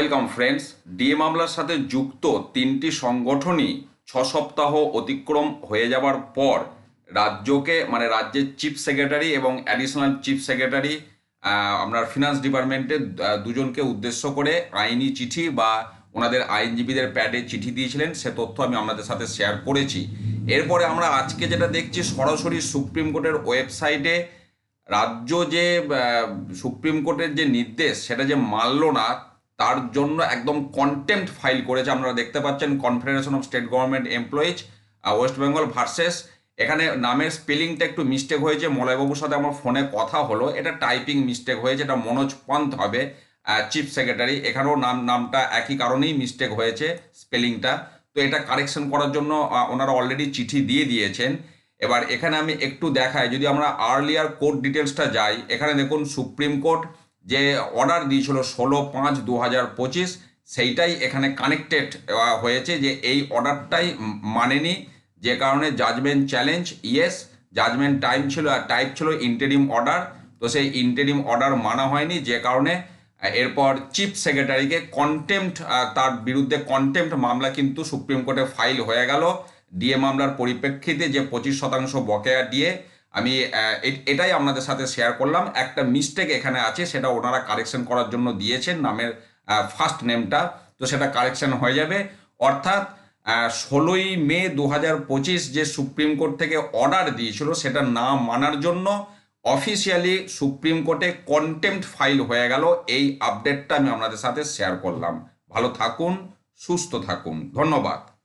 Welcome friends DA মামলার সাথে যুক্ত তিনটি সংগঠনই ছ সপ্তাহ অতিক্রম হয়ে যাবার পর রাজ্যকে মানে রাজ্যের চিফ সেক্রেটারি এবং অ্যাডিশনাল চিফ সেক্রেটারি আপনার ফিনান্স ডিপার্টমেন্টে দুজনকে উদ্দেশ্য করে আইনি চিঠি বা ওনাদের আইনজীবীদের প্যাডে চিঠি দিয়েছিলেন। সে তথ্য আমি আপনাদের সাথে শেয়ার করেছি। এরপরে আমরা আজকে যেটা দেখছি, সরাসরি সুপ্রিম কোর্টের ওয়েবসাইটে রাজ্য যে সুপ্রিম কোর্টের যে নির্দেশ, সেটা যে মানল না তার জন্য একদম কন্টেম্পট ফাইল করেছে। আপনারা দেখতে পাচ্ছেন confederation of state government employees West Bengal versus এখানে নামের স্পেলিংটা একটু মিস্টেক হয়েছে। মলয়বাবুর সাথে আমার ফোনে কথা হলো। এটা টাইপিং মিস্টেক হয়েছে, এটা মনোজ পন্থ হবে চিফ সেক্রেটারি এখানেও নাম, নামটা একই কারণেই মিস্টেক হয়েছে স্পেলিংটা তো এটা কারেকশন করার জন্য ওনারা অলরেডি চিঠি দিয়ে দিয়েছেন। এবার এখানে আমি একটু দেখাই, যদি আমরা আর্লিয়ার কোর্ট ডিটেলসটা যাই, এখানে দেখুন সুপ্রিম কোর্ট যে অর্ডার দিয়েছিল ষোলো পাঁচ দু হাজার পঁচিশ, সেইটাই এখানে কানেক্টেড হয়েছে যে এই অর্ডারটাই মানেনি। যে কারণে judgement challenge yes judgement time ছিল আর টাইপ ছিল ইন্টারিম অর্ডার তো সেই ইন্টারিম অর্ডার মানা হয়নি। যে কারণে এরপর চিফ সেক্রেটারিকে কন্টেম্পট তার বিরুদ্ধে কন্টেম্পট মামলা কিন্তু সুপ্রিম কোর্টে ফাইল হয়ে গেল। ডিএ মামলার পরিপ্রেক্ষিতে যে পঁচিশ শতাংশ বকেয়া দিয়ে আমি এটাই আপনাদের সাথে শেয়ার করলাম। একটা মিস্টেক এখানে আছে, সেটা ওনারা কারেকশন করার জন্য দিয়েছেন, নামের ফার্স্ট নেমটা তো সেটা কারেকশন হয়ে যাবে। অর্থাৎ ষোলোই মে দু হাজার পঁচিশ যে সুপ্রিম কোর্ট থেকে অর্ডার দিয়েছিল, সেটা না মানার জন্য অফিসিয়ালি সুপ্রিম কোর্টে কন্টেম্পট ফাইল হয়ে গেল। এই আপডেটটা আমি আপনাদের সাথে শেয়ার করলাম। ভালো থাকুন, সুস্থ থাকুন। ধন্যবাদ।